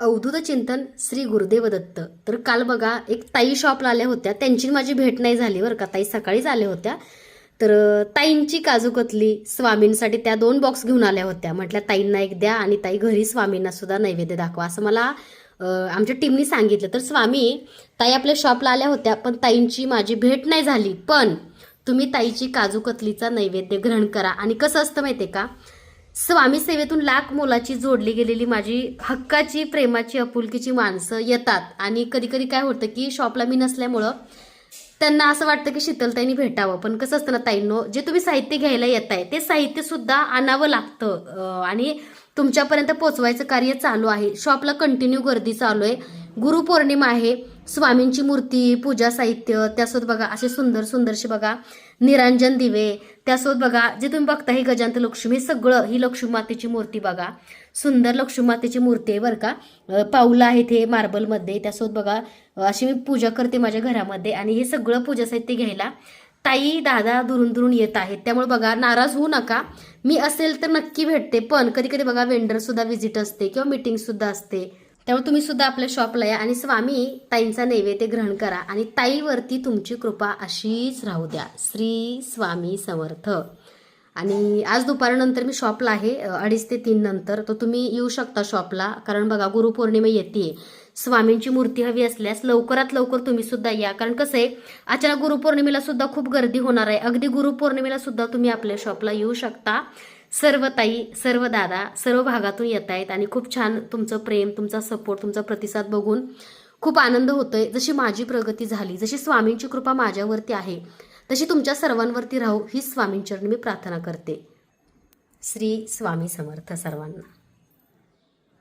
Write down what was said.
अवधूत चिंतन श्री गुरुदेव दत्त तर काल बघा एक ताई शॉपला आल्या होत्या. त्यांची माझी भेट नाही झाली बरं का. ताई सकाळीच आल्या होत्या. तर ताईंची काजू कतली स्वामींसाठी त्या दोन बॉक्स घेऊन आल्या होत्या. म्हटल्या ताईंना एक द्या आणि ताई घरी स्वामींना सुद्धा नैवेद्य दाखवा. असं मला आमच्या टीमनी सांगितलं. तर स्वामी ताई आपल्या शॉपला आल्या होत्या पण ताईंची माझी भेट नाही झाली. पण तुम्ही ताईची काजू कतलीचा नैवेद्य ग्रहण करा. आणि कसं असतं माहिती आहे का? स्वामी सेवेतून लाख मोलाची जोडली गेलेली माझी हक्काची प्रेमाची आपुलकीची माणसं येतात. आणि कधी कधी काय होतं की शॉपला मी नसल्यामुळं त्यांना असं वाटतं की शीतलताईंनी भेटावं. पण कसं असतं ना ताईंनो जे तुम्ही साहित्य घ्यायला येत आहे ते साहित्य सुद्धा आणावं लागतं. आणि तुमच्यापर्यंत पोचवायचं कार्य चालू आहे. शॉपला कंटिन्यू गर्दी चालू आहे. गुरुपौर्णिमा आहे. स्वामींची मूर्ती पूजा साहित्य त्यासोबत बघा असे सुंदर सुंदरसे बघा निरांजन दिवे त्यासोबत बघा जे तुम्ही बघता ही गजांत लक्ष्मी हे सगळं ही लक्ष्मी मातेची मूर्ती बघा. सुंदर लक्ष्मी मातेची मूर्ती आहे बरं का. पाऊलं आहेत हे मार्बलमध्ये त्यासोबत बघा अशी मी पूजा करते माझ्या घरामध्ये आणि हे सगळं पूजा साहित्य घ्यायला ताई दादा दुरून दुरून येत आहेत. त्यामुळे बघा नाराज होऊ नका. मी असेल तर नक्की भेटते पण कधी कधी बघा वेंडर सुद्धा व्हिजिट असते किंवा मीटिंगसुद्धा असते. त्यामुळे तुम्ही सुद्धा आपल्या शॉपला या आणि स्वामी ताईंचा नैवेद्य ग्रहण करा आणि ताईवरती तुमची कृपा अशीच राहू द्या. श्री स्वामी समर्थ. आणि आज दुपारनंतर मी शॉपला आहे अडीच ते तीन नंतर. तर तुम्ही येऊ शकता शॉपला कारण बघा गुरुपौर्णिमा येते स्वामींची मूर्ती हवी असल्यास लवकरात लवकर तुम्ही सुद्धा या. कारण कसं आहे अचानक गुरुपौर्णिमेला सुद्धा खूप गर्दी होणार आहे. अगदी गुरुपौर्णिमेला सुद्धा तुम्ही आपल्या शॉपला येऊ शकता. सर्व ताई सर्व दादा सर्व भागातून येत आहेत आणि खूप छान तुमचं प्रेम तुमचा सपोर्ट तुमचा प्रतिसाद बघून खूप आनंद होतोय. जशी माझी प्रगती झाली जशी स्वामींची कृपा माझ्यावरती आहे तशी तुमच्या सर्वांवरती राहू ही स्वामींचरणी मी प्रार्थना करते. श्री स्वामी समर्थ सर्वांना.